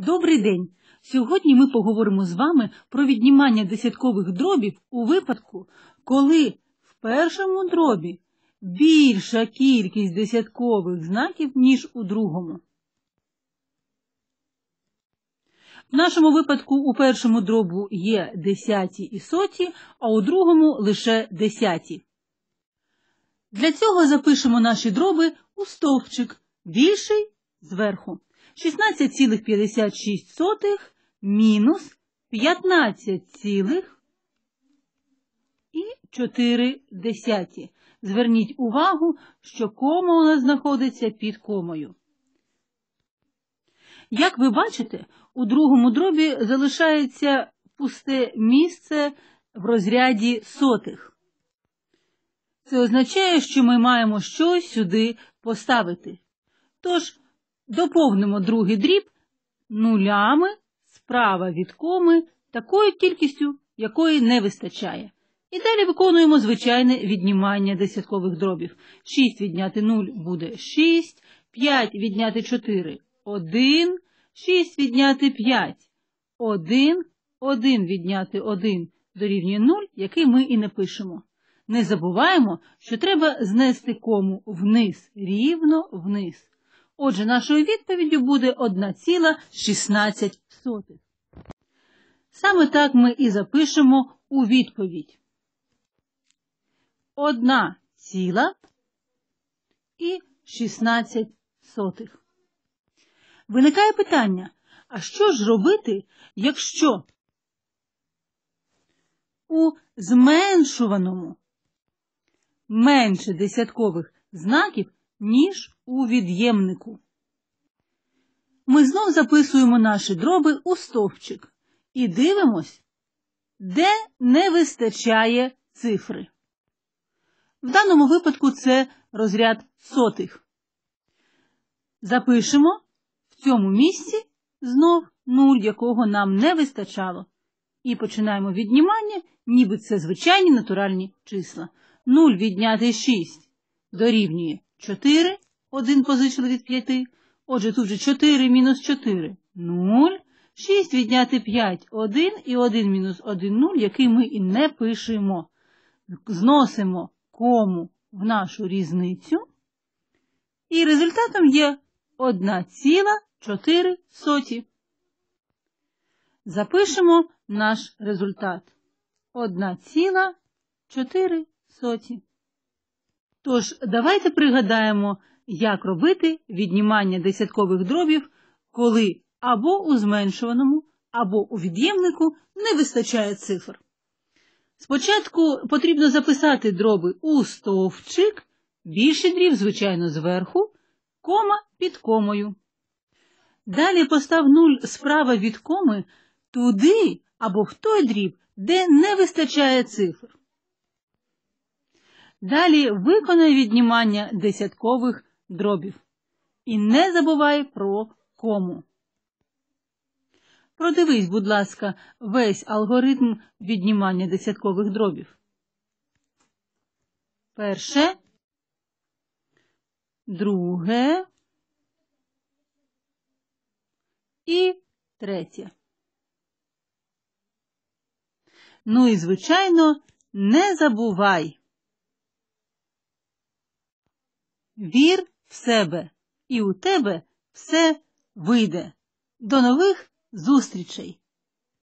Добрий день! Сьогодні ми поговоримо з вами про віднімання десяткових дробів у випадку, коли в першому дробі більша кількість десяткових знаків, ніж у другому. В нашому випадку у першому дробу є десяті і соті, а у другому лише десяті. Для цього запишемо наші дроби у стовпчик, більший зверху. 16,56 мінус 15,4. Зверніть увагу, що кома у нас знаходиться під комою. Як ви бачите, у другому дробі залишається пусте місце в розряді сотих. Це означає, що ми маємо щось сюди поставити. Тож, доповнимо другий дріб нулями справа від коми такою кількістю, якої не вистачає. І далі виконуємо звичайне віднімання десяткових дробів. 6 відняти 0 буде 6, 5 відняти 4 1, 6 відняти 5 1, 1 відняти 1 дорівнює 0, який ми і не пишемо. Не забуваємо, що треба знести кому вниз, рівно вниз. Отже, нашою відповіддю буде 1,16. Саме так ми і запишемо у відповідь. 1 ціла і 16 сотих. Виникає питання, а що ж робити, якщо у зменшуваному менше десяткових знаків, ніж у від'ємнику. Ми знов записуємо наші дроби у стовпчик і дивимось, де не вистачає цифри. В даному випадку це розряд сотих. Запишемо в цьому місці знов нуль, якого нам не вистачало. І починаємо віднімання, ніби це звичайні натуральні числа. 0 відняти 6 дорівнює 4, 1 позичили від 5. Отже, тут же 4 мінус 4 0. 6 відняти 5 1 і 1 мінус 1 0, який ми і не пишемо. Зносимо кому в нашу різницю. І результатом є 1,4 соті. Запишемо наш результат. 1,4 соті. Тож, давайте пригадаємо, як робити віднімання десяткових дробів, коли або у зменшуваному, або у від'ємнику не вистачає цифр. Спочатку потрібно записати дроби у стовпчик, більший дріб, звичайно, зверху, кома під комою. Далі постав нуль справа від коми туди або в той дріб, де не вистачає цифр. Далі виконай віднімання десяткових дробів. І не забувай про кому. Продивись, будь ласка, весь алгоритм віднімання десяткових дробів. Перше, друге і третє. Ну і, звичайно, не забувай. Вір в себе, і у тебе все вийде. До нових зустрічей!